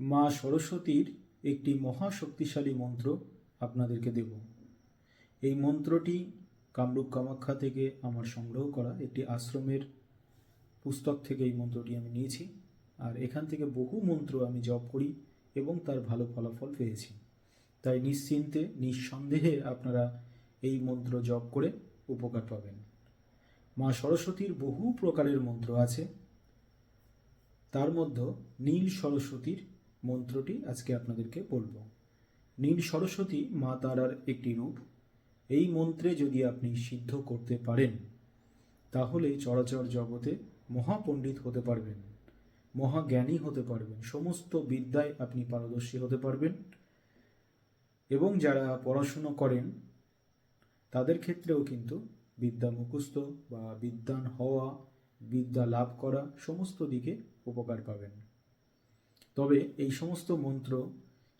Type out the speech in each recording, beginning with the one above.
মা সরস্বতীর একটি মহা শক্তিশালী মন্ত্র আপনাদেরকে দেব। এই মন্ত্রটি কামরূপ কামাখ্যা থেকে আমার সংগ্রহ করা একটি আশ্রমের পুস্তক থেকে এই মন্ত্রটি আমি নিয়েছি। আর এখান থেকে বহু মন্ত্র আমি জপ করি এবং তার ভালো ফলাফল পেয়েছি। তাই নিশ্চিন্তে, নিঃসন্দেহে আপনারা এই মন্ত্র জপ করে উপকার পাবেন। মা সরস্বতীর বহু প্রকারের মন্ত্র আছে। তার মধ্যে নীল সরস্বতীর মন্ত্রটি আজকে আপনাদেরকে বলব। নীল সরস্বতী মা তারার একটি রূপ। এই মন্ত্রে যদি আপনি সিদ্ধ করতে পারেন, তাহলে চরাচর জগতে মহাপণ্ডিত হতে পারবেন, মহাজ্ঞানী হতে পারবেন, সমস্ত বিদ্যায় আপনি পারদর্শী হতে পারবেন। এবং যারা পড়াশুনো করেন, তাদের ক্ষেত্রেও কিন্তু বিদ্যা মুখস্থ বা বিদ্যান হওয়া, বিদ্যা লাভ করা সমস্ত দিকে উপকার পাবেন। তবে এই সমস্ত মন্ত্র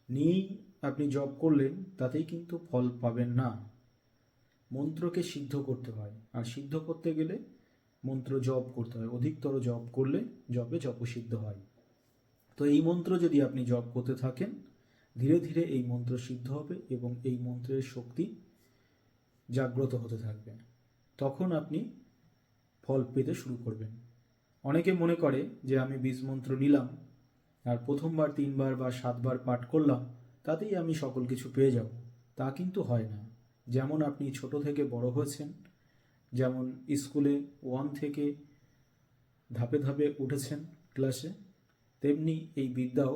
নিয়েই আপনি জপ করলেন, তাতেই কিন্তু ফল পাবেন না। মন্ত্রকে সিদ্ধ করতে হয়, আর সিদ্ধ করতে গেলে মন্ত্র জপ করতে হয়। অধিকতর জপ করলে জপে জপসিদ্ধ হয়। তো এই মন্ত্র যদি আপনি জপ করতে থাকেন, ধীরে ধীরে এই মন্ত্র সিদ্ধ হবে এবং এই মন্ত্রের শক্তি জাগ্রত হতে থাকবে। তখন আপনি ফল পেতে শুরু করবেন। অনেকে মনে করে যে, আমি বীজ মন্ত্র নিলাম আর প্রথমবার, তিনবার বা সাতবার পাঠ করলাম, তাতেই আমি সকল কিছু পেয়ে যাব। তা কিন্তু হয় না। যেমন আপনি ছোট থেকে বড় হয়েছেন, যেমন স্কুলে ওয়ান থেকে ধাপে ধাপে উঠেছেন ক্লাসে, তেমনি এই বিদ্যাও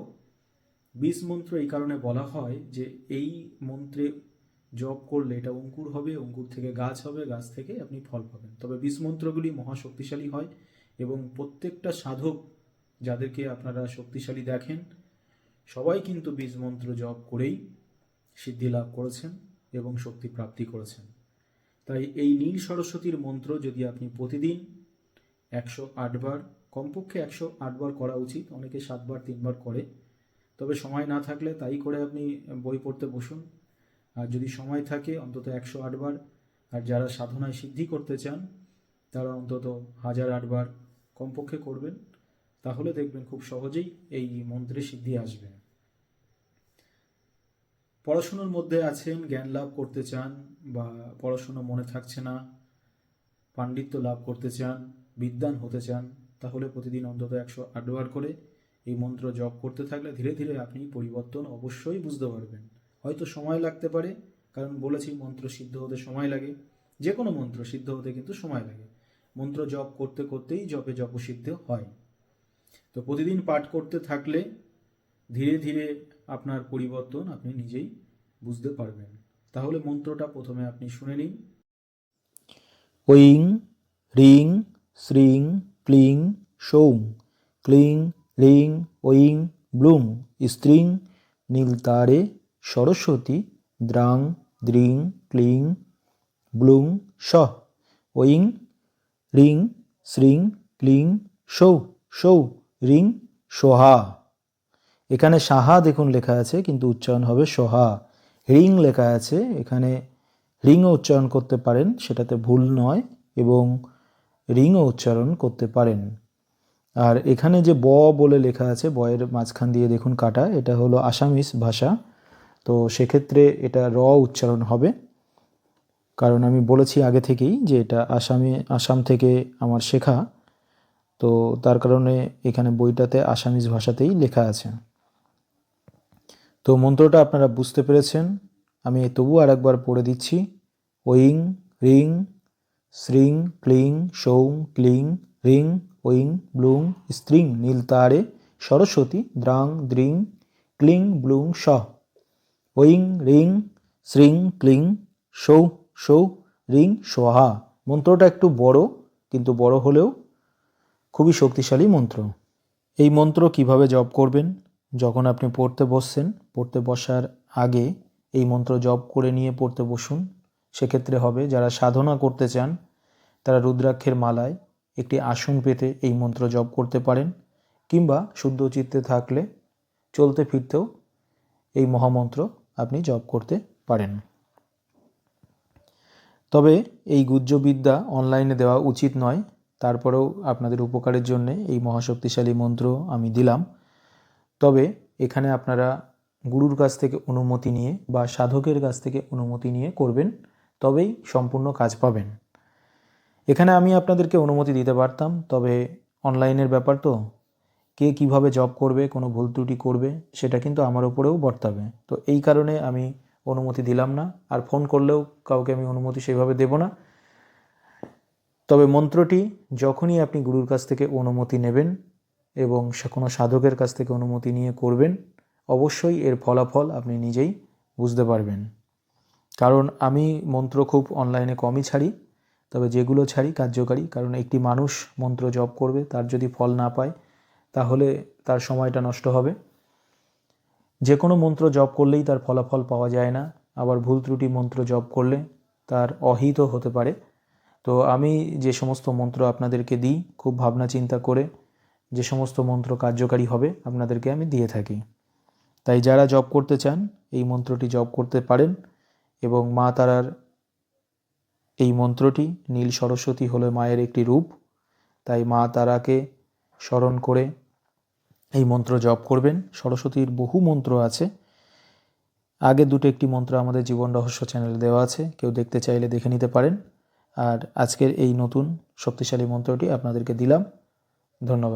বীজ মন্ত্র এই কারণে বলা হয় যে এই মন্ত্রে জপ করলে এটা অঙ্কুর হবে, অঙ্কুর থেকে গাছ হবে, গাছ থেকে আপনি ফল পাবেন। তবে বীজ মন্ত্রগুলি মহাশক্তিশালী হয় এবং প্রত্যেকটা সাধক যাদেরকে আপনারা শক্তিশালী দেখেন, সবাই কিন্তু বীজ মন্ত্র জপ করেই সিদ্ধি লাভ করেছেন এবং শক্তি প্রাপ্তি করেছেন। তাই এই নীল সরস্বতীর মন্ত্র যদি আপনি প্রতিদিন একশো আটবার কমপক্ষে একশো আটবার করা উচিত, অনেকে সাতবার, তিনবার করে। তবে সময় না থাকলে তাই করে আপনি বই পড়তে বসুন। আর যদি সময় থাকে, অন্তত একশো আটবার আর যারা সাধনায় সিদ্ধি করতে চান, তারা অন্তত হাজার আটবার কমপক্ষে করবেন। তাহলে দেখবেন খুব সহজেই এই মন্ত্রে সিদ্ধি আসবে। পড়াশুনোর মধ্যে আছেন, জ্ঞান লাভ করতে চান বা পড়াশুনো মনে থাকছে না, পাণ্ডিত্য লাভ করতে চান, বিদ্যান হতে চান, তাহলে প্রতিদিন অন্তত একশো আটবার করে এই মন্ত্র জপ করতে থাকলে ধীরে ধীরে আপনি পরিবর্তন অবশ্যই বুঝতে পারবেন। হয়তো সময় লাগতে পারে, কারণ বলেছি মন্ত্র সিদ্ধ হতে সময় লাগে। যে কোনো মন্ত্র সিদ্ধ হতে কিন্তু সময় লাগে। মন্ত্র জপ করতে করতেই জপে জপসিদ্ধ হয়। তো প্রতিদিন পাঠ করতে থাকলে ধীরে ধীরে আপনার পরিবর্তন আপনি নিজেই বুঝতে পারবেন। তাহলে মন্ত্রটা প্রথমে আপনি শুনে নিন। ঐং হ্রিং শ্রিং ক্লিং সৌং, ক্লিং হ্রিং ঐং ব্লুং স্ত্রিং নীলতারে সরস্বতী, দ্রাং, দ্রিং, ক্লিং ব্লুং সহ, ঐং, রিং, শ্রিং, ক্লিং, সৌ সৌ রিং সোহা। এখানে সাহা দেখুন লেখা আছে, কিন্তু উচ্চারণ হবে সোহা। রিং লেখা আছে, এখানে রিংও উচ্চারণ করতে পারেন, সেটাতে ভুল নয়, এবং রিংও উচ্চারণ করতে পারেন। আর এখানে যে ব বলে লেখা আছে, বয়ের মাঝখান দিয়ে দেখুন কাটা, এটা হলো আসামিস ভাষা। তো সেক্ষেত্রে এটা র উচ্চারণ হবে। কারণ আমি বলেছি আগে থেকেই যে এটা আসামি, আসাম থেকে আমার শেখা। তো তার কারণে এখানে বইটাতে আসামিজ ভাষাতেই লেখা আছে। তো মন্ত্রটা আপনারা বুঝতে পেরেছেন। আমি তবু আর একবার পড়ে দিচ্ছি। ওইং রিং, শ্রিং, ক্লিং সৌং ক্লিং, রিং ওইং ব্লুং, স্ত্রিং, নীল তারে, সরস্বতী, দ্রাং, দ্রিং, ক্লিং, ব্লুং স ওইং রিং, শ্রিং, ক্লিং সৌ সৌ রিং, সোহা। মন্ত্রটা একটু বড়, কিন্তু বড় হলেও খুবই শক্তিশালী মন্ত্র। এই মন্ত্র কীভাবে জপ করবেন? যখন আপনি পড়তে বসছেন, পড়তে বসার আগে এই মন্ত্র জপ করে নিয়ে পড়তে বসুন। সেক্ষেত্রে হবে, যারা সাধনা করতে চান, তারা রুদ্রাক্ষের মালায় একটি আসন পেতে এই মন্ত্র জপ করতে পারেন। কিংবা শুদ্ধ চিত্তে থাকলে চলতে ফিরতেও এই মহামন্ত্র আপনি জপ করতে পারেন। তবে এই গুহ্যবিদ্যা অনলাইনে দেওয়া উচিত নয়। তারপরেও আপনাদের উপকারের জন্য এই মহাশক্তিশালী মন্ত্র আমি দিলাম। তবে এখানে আপনারা গুরুর কাছ থেকে অনুমতি নিয়ে বা সাধকের কাছ থেকে অনুমতি নিয়ে করবেন, তবেই সম্পূর্ণ কাজ পাবেন। এখানে আমি আপনাদেরকে অনুমতি দিতে পারতাম, তবে অনলাইনের ব্যাপার তো। কে কীভাবে জব করবে, কোনো ভুল ত্রুটি করবে, সেটা কিন্তু আমার উপরেও বর্তাবে। তো এই কারণে আমি অনুমতি দিলাম না, আর ফোন করলেও কাউকে আমি অনুমতি সেভাবে দেব না। তবে মন্ত্রটি যখনই আপনি গুরুর কাছ থেকে অনুমতি নেবেন এবং কোনো সাধকের কাছ থেকে অনুমতি নিয়ে করবেন, অবশ্যই এর ফলাফল আপনি নিজেই বুঝতে পারবেন। কারণ আমি মন্ত্র খুব অনলাইনে কমই ছাড়ি, তবে যেগুলো ছাড়ি কার্যকারী, কারণ একটি মানুষ মন্ত্র জপ করবে, তার যদি ফল না পায়, তাহলে তার সময়টা নষ্ট হবে। যে কোনো মন্ত্র জপ করলেই তার ফলাফল পাওয়া যায় না, আবার ভুল ত্রুটি মন্ত্র জপ করলে তার অহিত হতে পারে। তো আমি যে সমস্ত মন্ত্র আপনাদেরকে দিই, খুব ভাবনা চিন্তা করে যে সমস্ত মন্ত্র কার্যকারী হবে আপনাদেরকে আমি দিয়ে থাকি। তাই যারা জব করতে চান, এই মন্ত্রটি জব করতে পারেন এবং মা তারার এই মন্ত্রটি নীল সরস্বতী হলো মায়ের একটি রূপ। তাই মা তারাকে স্মরণ করে এই মন্ত্র জপ করবেন। সরস্বতীর বহু মন্ত্র আছে। আগে দুটো একটি মন্ত্র আমাদের জীবন রহস্য চ্যানেলে দেওয়া আছে। কেউ দেখতে চাইলে দেখে নিতে পারেন। আর আজকের এই নতুন শক্তিশালী মন্ত্রটি আপনাদেরকে দিলাম। ধন্যবাদ।